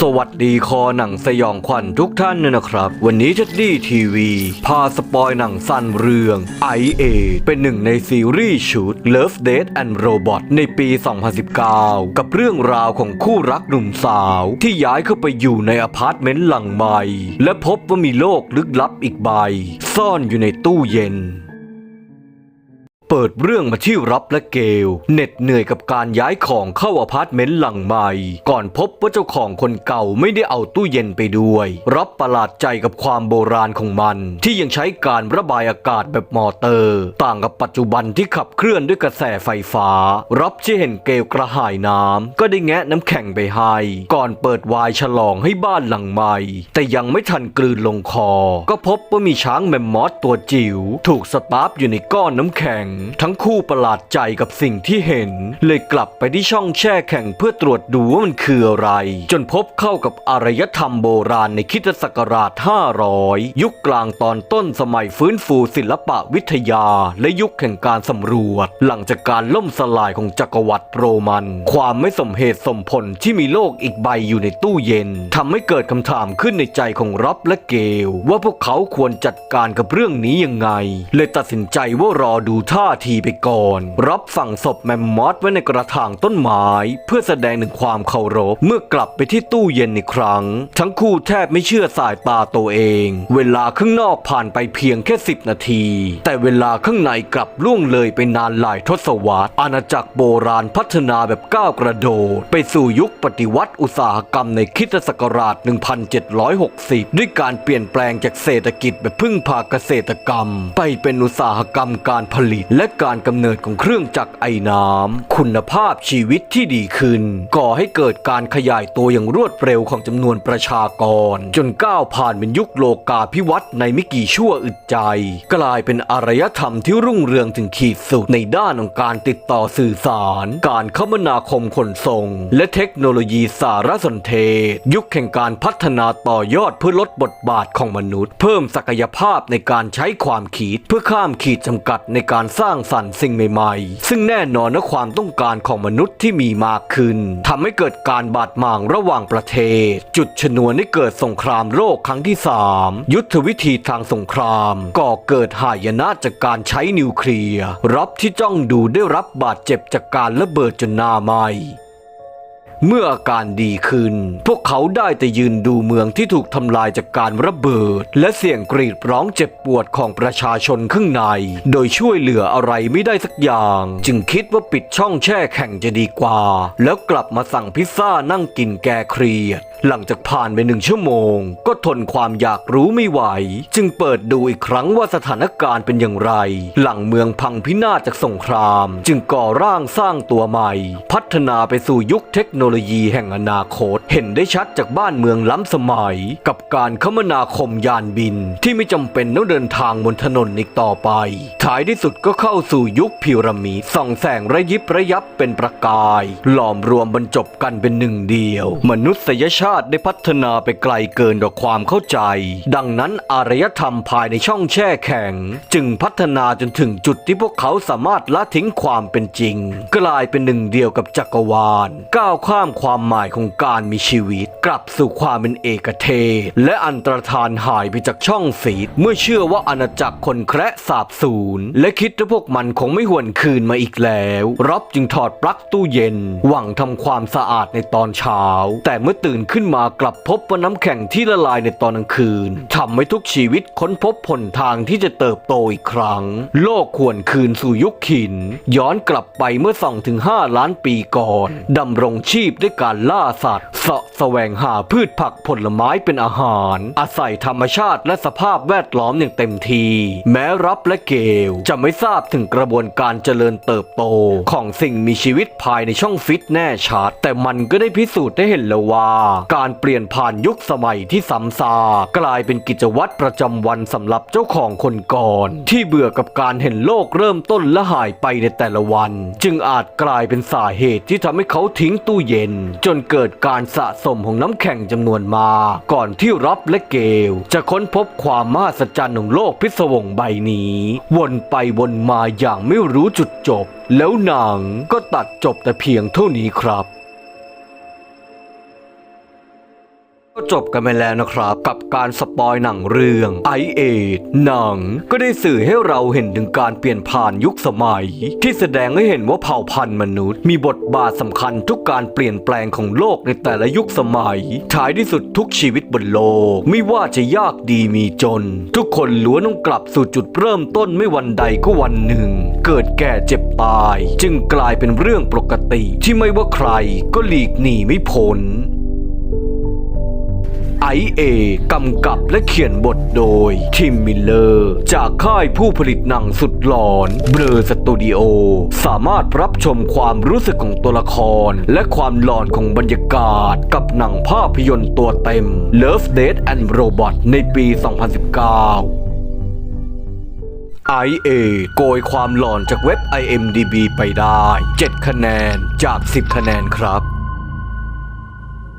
สวัสดีคอหนังสยองขวัญทุกท่านเนี่ยนะครับ วันนี้จัดดี้ทีวี พาสปอยหนังสั้นเรื่อง I.A. เป็นหนึ่งในซีรีส์ชุด Love Death and Robot ในปี 2019 กับเรื่องราวของคู่รักหนุ่มสาว ที่ย้ายเข้าไปอยู่ในอพาร์ตเมนต์หลังใหม่ และพบว่ามีโลกลึกลับอีกใบ ซ่อนอยู่ในตู้เย็น เปิดเรื่องมาที่รับและเกลเหน็ดเหนื่อยกับการย้ายของเข้าอพาร์ตเมนต์หลังใหม่ ก่อนพบว่าเจ้าของคนเก่าไม่ได้เอาตู้เย็นไปด้วย รับประหลาดใจกับความโบราณของมัน ที่ยังใช้การระบายอากาศแบบมอเตอร์ ต่างกับปัจจุบันที่ขับเคลื่อนด้วยกระแสไฟฟ้า รับที่เห็นเกลกระหายน้ำก็ได้แงะน้ำแข็งไปให้ก่อนเปิดวายฉลองให้บ้านหลังใหม่ แต่ยังไม่ทันกลืนลงคอ ก็พบว่ามีช้างแมมมอสตัวจิ๋วถูกสตาร์ฟอยู่ในก้อนน้ำแข็งทั้งคู่ประหลาดใจกับสิ่งที่เห็น เลยกลับไปที่ช่องแช่แข็งเพื่อตรวจดูว่ามันคืออะไร จนพบเข้ากับอารยธรรมโบราณในคริดศักราช 500 ยุคกลางตอนต้นสมัยฟื้นฟูศิลปะวิทยา และยุคแห่งการสำรวจ หลังจากการล่มสลายของจักรวรรดิโรมัน ความไม่สมเหตุสมผลที่มีโลกอีกใบอยู่ในตู้เย็นทำให้เกิดคำถามขึ้นในใจของรับและเกลว่าพวกเขาควรจัดการกับเรื่องนี้ยังไง เลยตัดสินใจว่ารอดูท่าทีไปก่อน รับฝังศพแมมมอสไว้ในกระถางต้นไม้เพื่อแสดงถึงความเคารพเมื่อกลับไปที่ตู้เย็นอีกครั้ง ทั้งคู่แทบไม่เชื่อสายตาตัวเอง เวลาข้างนอกผ่านไปเพียงแค่ 10 นาที แต่เวลาข้างในกลับล่วงเลยไปนานหลายทศวรรษ อาณาจักรโบราณพัฒนาแบบก้าวกระโดด ไปสู่ยุคปฏิวัติอุตสาหกรรมในคริสตศักราช 1760 ด้วยการเปลี่ยนแปลงจากเศรษฐกิจแบบพึ่งพาเกษตรกรรม ไปเป็นอุตสาหกรรมการผลิตและการกำเนิดของเครื่องจักรไอน้ำคุณภาพชีวิตที่ดีขึ้น ก่อให้เกิดการขยายตัวอย่างรวดเร็วของจำนวนประชากร จนก้าวผ่านเป็นยุคโลกาภิวัตน์ในไม่กี่ชั่วอึดใจ กลายเป็นอารยธรรมที่รุ่งเรืองถึงขีดสุดในด้านของการติดต่อสื่อสาร การคมนาคมขนส่ง และเทคโนโลยีสารสนเทศ ยุคแห่งการพัฒนาต่อยอดเพื่อลดบทบาทของมนุษย์ เพิ่มศักยภาพในการใช้ความคิดเพื่อข้ามขีดจำกัดในการสร้างสรรค์สิ่งใหม่ๆ ซึ่งแน่นอนนะความต้องการของมนุษย์ที่มีมากขึ้นทำให้เกิดการบาดหมางระหว่างประเทศ จุดชนวนให้เกิดสงครามโลกครั้งที่ 3 ยุทธวิธีทางสงครามก่อเกิดหายนะจากการใช้นิวเคลียร์รับที่จ้องดูได้รับบาดเจ็บจากการระเบิดจนหน้าไหม เมื่ออาการดีขึ้น พวกเขาได้แต่ยืนดูเมืองที่ถูกทำลายจากการระเบิด และเสียงกรีดร้องเจ็บปวดของประชาชนข้างใน โดยช่วยเหลืออะไรไม่ได้สักอย่าง จึงคิดว่าปิดช่องแช่แข็งจะดีกว่า แล้วกลับมาสั่งพิซซ่านั่งกินแกเครียด หลังจากผ่านไปหนึ่งชั่วโมง ก็ทนความอยากรู้ไม่ไหว จึงเปิดดูอีกครั้งว่าสถานการณ์เป็นอย่างไร หลังเมืองพังพินาศจากสงคราม จึงก่อร่างสร้างตัวใหม่ พัฒนาไปสู่ยุคเทคโนโลยีแห่งอนาคต เห็นได้ชัดจากบ้านเมืองล้ำสมัย กับการคมนาคมยานบิน ที่ไม่จำเป็นต้องเดินทางบนถนนอีกต่อไปท้ายที่สุดก็เข้าสู่ยุคพิรามิดส่องแสงระยิบระยับเป็นประกาย หลอมรวมบรรจบกันเป็นหนึ่งเดียว มนุษยชาติได้พัฒนาไปไกลเกินกว่าความเข้าใจ ดังนั้นอารยธรรมภายในช่องแช่แข็ง จึงพัฒนาจนถึงจุดที่พวกเขาสามารถละทิ้งความเป็นจริง กลายเป็นหนึ่งเดียวกับจักรวาล ก้าวข้ามความหมายของการมีชีวิต กลับสู่ความเป็นเอกเทศ และอันตรธานหายไปจากช่องฟีดเมื่อเชื่อว่าอาณาจักรคนแคระสาบสูญและคิดว่าพวกมันคงไม่หวนคืนมาอีกแล้วรับจึงถอดปลั๊กตู้เย็น หวังทำความสะอาดในตอนเช้า แต่เมื่อตื่นขึ้นมากลับพบว่าน้ำแข็งที่ละลายในตอนกลางคืนทำให้ทุกชีวิตค้นพบผลทางที่จะเติบโตอีกครั้ง โลกควรคืนสู่ยุคขิน ย้อนกลับไปเมื่อ2ถึง5ล้านปีก่อนดำรงชีพด้วยการล่าสัตว์เสาะแสวงหาพืชผักผลไม้เป็นอาหาร อาศัยธรรมชาติและสภาพแวดล้อมอย่างเต็มทีแม้รับและเกลจะไม่ทราบถึงกระบวนการเจริญเติบโต ของสิ่งมีชีวิตภายในช่องฟิตแน่ชัดแต่มันก็ได้พิสูจน์ได้เห็นแล้วว่าการเปลี่ยนผ่านยุคสมัยที่ซ้ำซากกลายเป็นกิจวัตรประจำวันสำหรับเจ้าของคนก่อน ที่เบื่อกับการเห็นโลกเริ่มต้นและหายไปในแต่ละวัน จึงอาจกลายเป็นสาเหตุที่ทำให้เขาทิ้งตู้เย็น จนเกิดการสะสมของน้ำแข็งจำนวนมากก่อนที่รับและเกล จะค้นพบความมหัศจรรย์ของโลกพิศวงใบนี้ วนไปวนมาอย่างไม่รู้จุดจบ แล้วหนังก็ตัดจบแต่เพียงเท่านี้ครับ ก็จบกันไปแล้วนะครับกับการสปอยหนังเรื่องไอเอดหนัง ก็ได้สื่อให้เราเห็นถึงการเปลี่ยนผ่านยุคสมัย ที่แสดงให้เห็นว่าเผ่าพันธุ์มนุษย์ มีบทบาทสำคัญทุกการเปลี่ยนแปลงของโลกในแต่ละยุคสมัย ท้ายที่สุดทุกชีวิตบนโลก ไม่ว่าจะยากดีมีจน ทุกคนล้วนต้องกลับสู่จุดเริ่มต้นไม่วันใดก็วันหนึ่ง เกิดแก่เจ็บตาย จึงกลายเป็นเรื่องปกติ ที่ไม่ว่าใครก็หลีกหนีไม่พ้น ไอเอกำกับและเขียนบทโดยทิมมิลเลอร์ จากค่ายผู้ผลิตหนังสุดหลอนเบลอสตูดิโอ สามารถรับชมความรู้สึกของตัวละคร และความหลอนของบรรยากาศ กับหนังภาพยนตร์ตัวเต็ม Love Death and Robot ในปี 2019 IA โกยความหลอนจากเว็บ IMDB ไปได้ 7 คะแนนจาก 10 คะแนนครับ